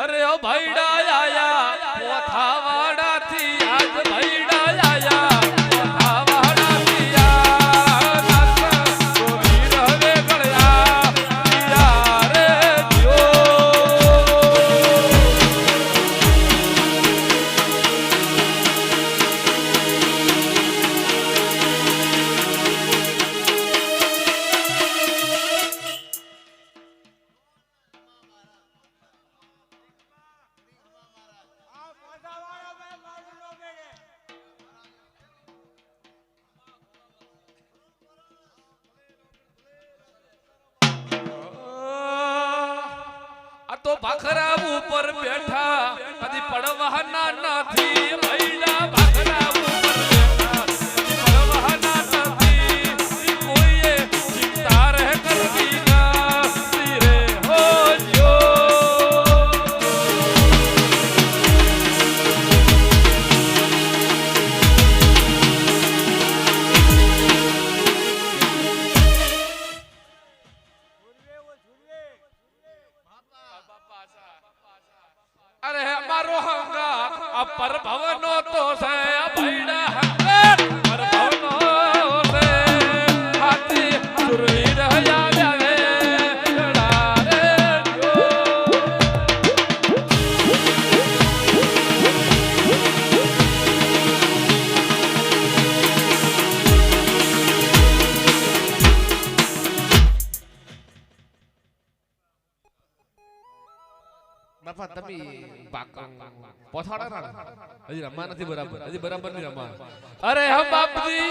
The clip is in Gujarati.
अरे ओ भाईडा તો ભાખરા ઉપર બેઠા. કદી પડવાના નથી. મારો હંગા આ પરભવનો તો છે ભૈડા. બાપા તમે પોથાડા હજી રમવા નથી બરાબર હજી બરાબર નહીં રમવા અરે હમ બાપજી